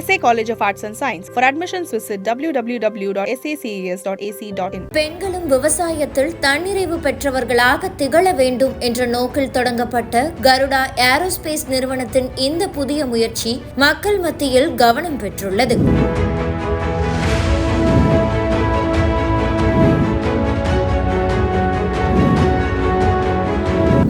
SA College of Arts and Science. For admissions, visit www.saces.ac.in. பெண்களும் விவசாயத்தில் தன்னிறைவு பெற்றவர்களாக திகழ வேண்டும் என்ற நோக்கில் தொடங்கப்பட்ட கருடா ஏரோஸ்பேஸ் நிறுவனத்தின் இந்த புதிய முயற்சி மக்கள் மத்தியில் கவனம் பெற்றுள்ளது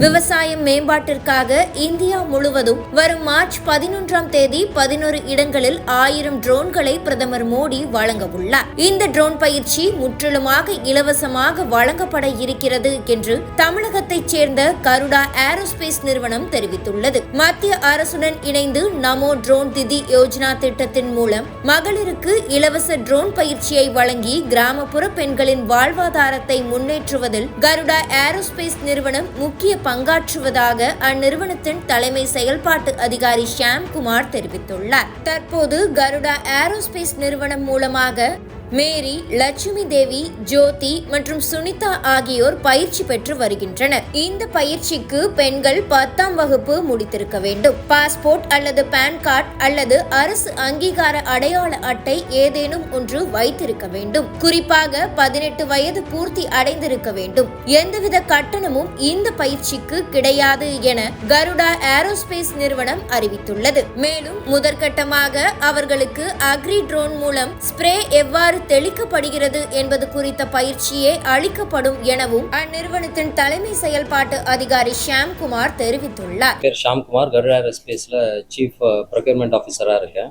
விவசாயம் மேம்பாட்டிற்காக இந்தியா முழுவதும் வரும் மார்ச் பதினொன்றாம் தேதி பதினோரு இடங்களில் ஆயிரம் ட்ரோன்களை பிரதமர் மோடி வழங்க உள்ளார். இந்த ட்ரோன் பயிற்சி முற்றிலுமாக இலவசமாக வழங்கப்பட இருக்கிறது என்று தமிழகத்தைச் சேர்ந்த கருடா ஏரோஸ்பேஸ் நிறுவனம் தெரிவித்துள்ளது. மத்திய அரசுடன் இணைந்து நமோ ட்ரோன் திதி யோஜனா திட்டத்தின் மூலம் மகளிருக்கு இலவச ட்ரோன் பயிற்சியை வழங்கி கிராமப்புற பெண்களின் வாழ்வாதாரத்தை முன்னேற்றுவதில் கருடா ஏரோஸ்பேஸ் நிறுவனம் முக்கிய பங்காற்றுவதாக அந்நிறுவனத்தின் தலைமை செயல்பாட்டு அதிகாரி ஷியாம்குமார் தெரிவித்துள்ளார். தற்போது கருடா ஏரோஸ்பேஸ் நிறுவனம் மூலமாக மேரி லட்சுமி தேவி ஜோதி மற்றும் சுனிதா ஆகியோர் பயிற்சி பெற்று வருகின்றனர். இந்த பயிற்சிக்கு பெண்கள் பத்தாம் வகுப்பு முடித்திருக்க வேண்டும். பாஸ்போர்ட் அல்லது பான் கார்டு அல்லது அரசு அங்கீகார அடையாள அட்டை ஏதேனும் ஒன்று வைத்திருக்க வேண்டும். குறிப்பாக பதினெட்டு வயது பூர்த்தி அடைந்திருக்க வேண்டும். எந்தவித கட்டணமும் இந்த பயிற்சிக்கு கிடையாது என கருடா ஏரோஸ்பேஸ் நிறுவனம் அறிவித்துள்ளது. மேலும் முதற்கட்டமாக அவர்களுக்கு அக்ரி ட்ரோன் மூலம் ஸ்ப்ரே எவ்வாறு தெளிக்கப்படுகிறது என்பது குறித்த பயிற்சியே அளிக்கப்படும் எனவும் அந்நிறுவனத்தின் தலைமை செயல்பாட்டு அதிகாரி ஷியாம்குமார் தெரிவித்துள்ளார். பேர் ஷியாம்குமார் கருடா ஏரோஸ்பேஸில் சீஃப் ப்ரொக்யூர்மெண்ட் ஆஃபீஸராக இருக்கேன்.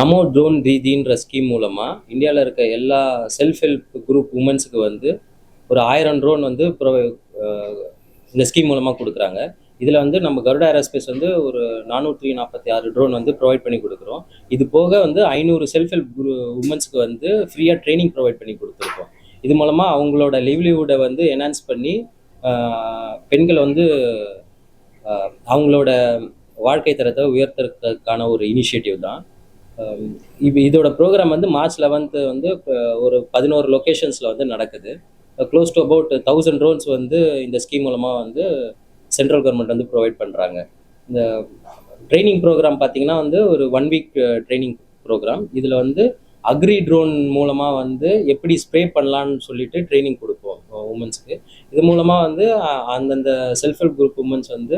நமோ ட்ரோன் தீதின்ற ஸ்கீம் மூலமாக இந்தியாவில் இருக்க எல்லா செல்ஃப் ஹெல்ப் குரூப் உமன்ஸுக்கு வந்து ஒரு ஆயிரம் ட்ரோன் வந்து uh, இந்த ஸ்கீம் மூலமாக கொடுக்குறாங்க. இதில் வந்து நம்ம கருடா ஏரோஸ்பேஸ் வந்து ஒரு நானூற்றி நாற்பத்தி ஆறு ட்ரோன் வந்து ப்ரொவைட் பண்ணி கொடுக்குறோம். இது போக வந்து ஐநூறு செல்ஃப் ஹெல்ப் குரூ உமன்ஸ்க்கு வந்து ஃப்ரீயாக ட்ரைனிங் ப்ரொவைட் பண்ணி கொடுத்துருக்கோம். இது மூலமாக அவங்களோட லிவ்லிஹுட்டை வந்து என்ஹான்ஸ் பண்ணி பெண்கள் வந்து அவங்களோட வாழ்க்கை தரத்தை உயர்த்துறதுக்கான ஒரு இனிஷியேட்டிவ் தான். இப்போ இதோட ப்ரோக்ராம் வந்து மார்ச் லெவன்த்து வந்து ஒரு பதினோரு லொக்கேஷன்ஸில் வந்து நடக்குது. Close to about thousand drones வந்து இந்த ஸ்கீம் மூலமாக வந்து சென்ட்ரல் கவர்மெண்ட் வந்து ப்ரொவைட் பண்ணுறாங்க இந்த ட்ரைனிங் ப்ரோக்ராம் பார்த்தீங்கன்னா வந்து ஒரு ஒன் வீக் ட்ரைனிங் ப்ரோக்ராம் இதில் வந்து அக்ரி ட்ரோன் மூலமாக வந்து எப்படி ஸ்ப்ரே பண்ணலான்னு சொல்லிட்டு ட்ரைனிங் கொடுப்போம் uh, உமன்ஸ்க்கு இது மூலமாக வந்து uh, அந்தந்த செல்ஃப் ஹெல்ப் குரூப் உமன்ஸ் வந்து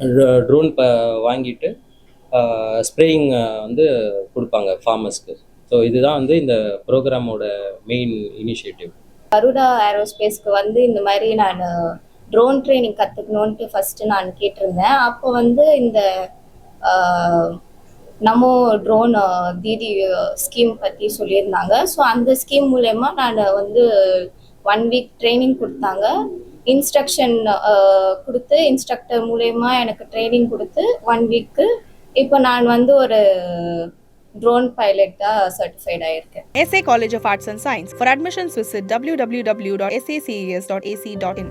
uh, ட்ரோன் ப வாங்கிட்டு ஸ்ப்ரேயிங் வந்து கொடுப்பாங்க ஃபார்மர்ஸ்க்கு ஸோ இதுதான் வந்து இந்த ப்ரோக்ராமோட மெயின் இனிஷியேட்டிவ் கருடா ஏரோஸ்பேஸ்க்கு வந்து இந்த மாதிரி நான் ட்ரோன் ட்ரைனிங் கற்றுக்கணுன்ட்டு ஃபஸ்ட்டு நான் கேட்டிருந்தேன். அப்போ வந்து இந்த நமோ ட்ரோன் தீதி ஸ்கீம் பற்றி சொல்லியிருந்தாங்க. ஸோ அந்த ஸ்கீம் மூலயமா நான் வந்து ஒன் வீக் ட்ரைனிங் கொடுத்தாங்க. இன்ஸ்ட்ரக்ஷன் கொடுத்து இன்ஸ்ட்ரக்டர் மூலயமா எனக்கு ட்ரைனிங் கொடுத்து ஒன் வீக்கு இப்போ நான் வந்து ஒரு ட்ரோன் பைலட்டாக சர்டிஃபைட் ஆயிருக்கேன். SA College W W dot S A C S dot A C dot in